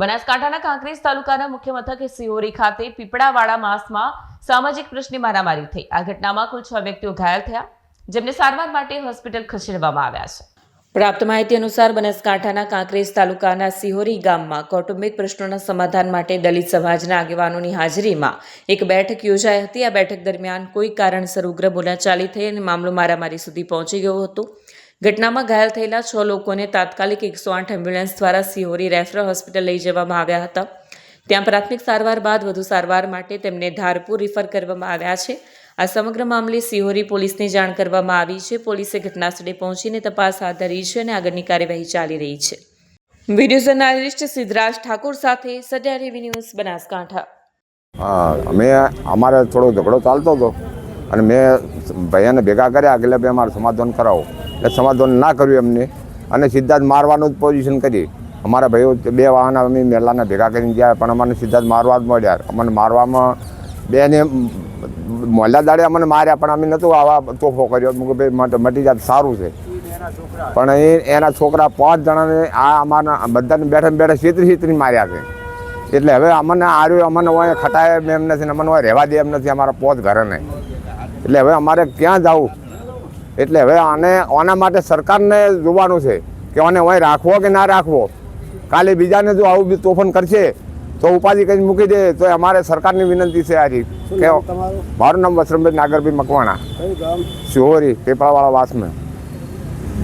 બનાસકાંઠાના કાંકરેજ તાલુકાના મુખ્ય મથકે સિહોરી ખાતે પીપળાવાળા માસમાં સામાજિક પ્રશ્ને મારામારી થઈ. આ ઘટનામાં કુલ છ વ્યક્તિઓ ઘાયલ થયા, જેમને સારવાર માટે હોસ્પિટલ ખસેડવામાં આવ્યા છે. પ્રાપ્ત માહિતી અનુસાર બનાસકાંઠાના કાંકરેજ તાલુકાના સિહોરી ગામમાં કૌટુંબિક પ્રશ્નોના સમાધાન માટે દલિત સમાજના આગેવાનોની હાજરીમાં એક બેઠક યોજાઈ હતી. આ બેઠક દરમિયાન કોઈ કારણસર ઉગ્ર બોલાચાલી થઈ અને મામલો મારામારી સુધી પહોંચી ગયો હતો. ઘટનામાં ઘાયલ થયેલા છ લોકોને તાત્કાલિક એકસો આઠ એમ્બ્યુલન્સ દ્વારા સિહોરી રેફરલ હોસ્પિટલ લઈ જવામાં આવ્યા હતા. ત્યાં પ્રાથમિક સારવાર બાદ વધુ સારવાર માટે તેમને ધારપુર રિફર કરવામાં આવ્યા છે. આ સમગ્ર મામલે સિહોરી પોલીસને જાણ કરવામાં આવી છે. પોલીસે ઘટનાસ્થળે પહોંચીને તપાસ હાથ ધરી છે અને આગળની કાર્યવાહી ચાલી રહી છે. વીડિયો જર્નાલિસ્ટ સિદ્ધરાજ ઠાકોર સાથે સજા ટીવી ન્યૂઝ બનાસકાંઠા. હા, અમે અમારે થોડો ઝઘડો ચાલતો હતો અને મેં ભાઈને ભેગા કર્યા કે ભાઈ અમારે સમાધાન કરાવો. એટલે સમાધાન ના કર્યું એમને. અને જ મારવાનું જ પોઝિશન કરી. અમારા ભાઈઓ બે વાહન અમે મેલાના ભેગા કરીને ગયા, પણ અમને જ મારવા જ મળ્યા. અમને મારવામાં બેને મોહલ્લા દાડે અમને માર્યા, પણ અમે નહોતું આવા તોફો કર્યો. મેં ભાઈ મટી જાત, સારું છે. પણ એ એના છોકરા પાંચ જણાને આ અમારા બધાને બેઠા બેઠા છેતરી છેતરી માર્યા છે. એટલે હવે અમને આર્યું, અમને હોય ખટાય એમ નથી અમને હોય રહેવા દે એમ નથી અમારા પોત ઘરે નહીં એટલે હવે અમારે ક્યાં જવું? એટલે હવે આને આના માટે સરકારને જોવાનું છે કે આને અહીં રાખવો કે ના રાખવો. કાલે બીજાને જો આવું બી તોફાન કરશે તો ઉપાધિ કંઈ મૂકી દે તો અમારે સરકારની વિનંતી છે આજી. કે મારું નામ વસરમભાઈ નાગરભાઈ મકવાણા. શિહોરી પેપળાવાળા વાસમાં.